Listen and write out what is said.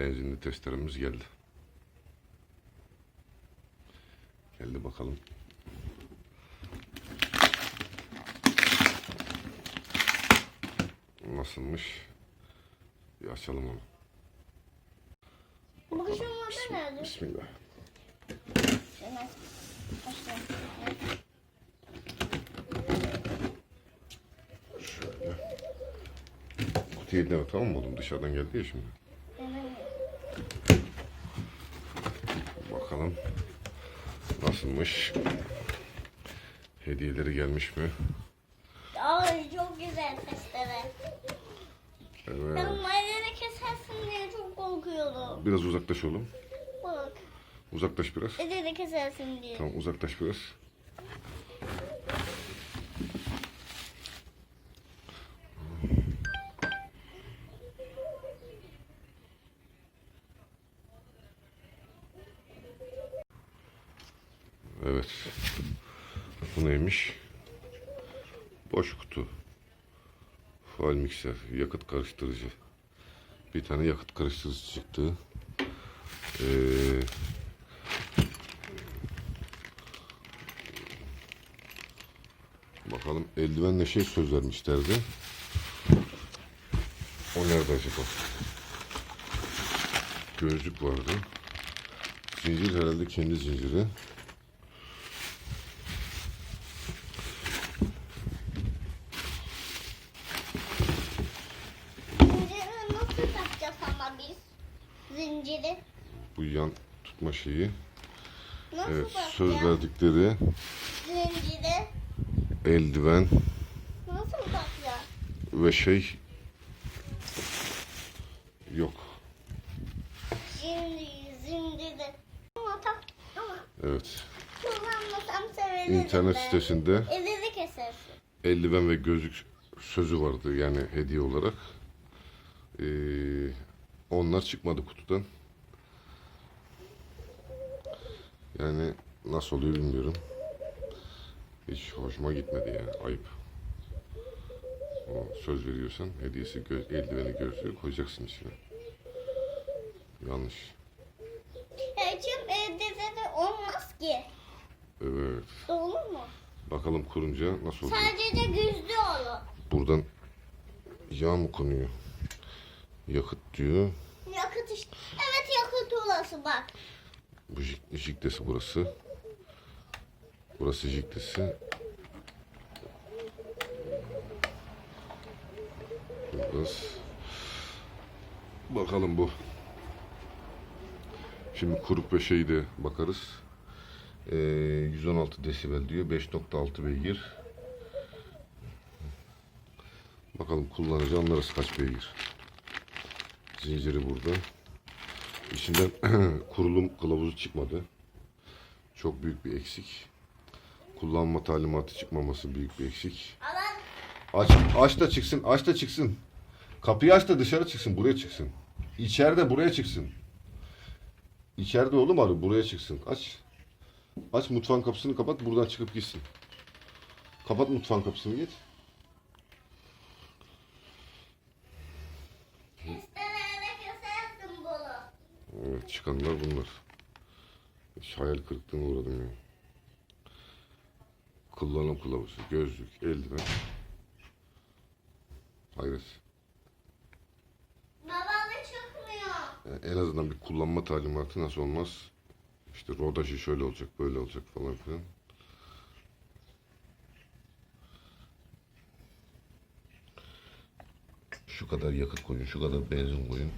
benzinli testeremiz geldi. Geldi bakalım. Nasılmış? Bir açalım onu. Adı nerede? Bismillah. Şöyle. Kutuyu eline tamam mı oğlum? Dışarıdan geldi ya şimdi. Evet. Bakalım nasılmış? Hediyeleri gelmiş mi? Ay çok güzel testere. Evet. Ben mayları kesersin diye çok korkuyordum. Biraz uzaklaş oğlum. Bak. Uzaklaş biraz. Ede kesersin diye. Tamam uzaklaş biraz. Evet. Bu neymiş? Boş kutu. Faal mikser, yakıt karıştırıcı. Bir tane yakıt karıştırıcı çıktı. Ee, Bakalım eldivenle şey söz vermişlerdi. O nerede acaba? Gözlük vardı. Zincir herhalde kendi zinciri nasıl takacağız ama biz? Zinciri. Bu yan tutma şeyi. Nasıl Evet takacağız? söz verdikleri Zinciri. eldiven Nasıl takacağız? ve şey yok. Şimdi zinciri. Ama tak. Ama Evet. kullanmasam sevinirim İnternet ben. sitesinde Elini kesersin. eldiven ve gözlük sözü vardı yani hediye olarak. Ee, onlar çıkmadı kutudan. Yani nasıl oluyor bilmiyorum. Hiç hoşuma gitmedi ya. Ayıp. O söz veriyorsan hediyesi göz, eldiveni gözlüğü koyacaksın içine. Yanlış. Evde de olmaz ki. Evet. Olur mu? Bakalım kurunca nasıl oluyor. Sadece güçlü olur. Buradan yağ mı konuyor? Yakıt diyor. Yakıt işte. Evet yakıt olası bak. Bu jik- jiktesi burası. Burası jiktesi. Biraz. Bakalım bu. Şimdi kurup ve şeyi de bakarız. Ee, 116 desibel diyor. 5.6 beygir. Bakalım kullanıcı anlarız kaç beygir. Zinciri burada. İçinden kurulum kılavuzu çıkmadı. Çok büyük bir eksik. Kullanma talimatı çıkmaması büyük bir eksik. Aç, aç da çıksın, aç da çıksın. Kapıyı aç da dışarı çıksın, buraya çıksın. İçeride buraya çıksın. İçeride oğlum arı, buraya çıksın. Aç. Aç mutfağın kapısını kapat, buradan çıkıp gitsin. Kapat mutfağın kapısını git. Evet, çıkanlar bunlar. Hiç hayal kırıklığına uğradım ya. Kullanım kılavuzu, gözlük, eldiven. Hayret. Baba da çıkmıyor. Yani en azından bir kullanma talimatı nasıl olmaz? İşte rodajı şöyle olacak, böyle olacak falan filan. Şu kadar yakıt koyun, şu kadar benzin koyun.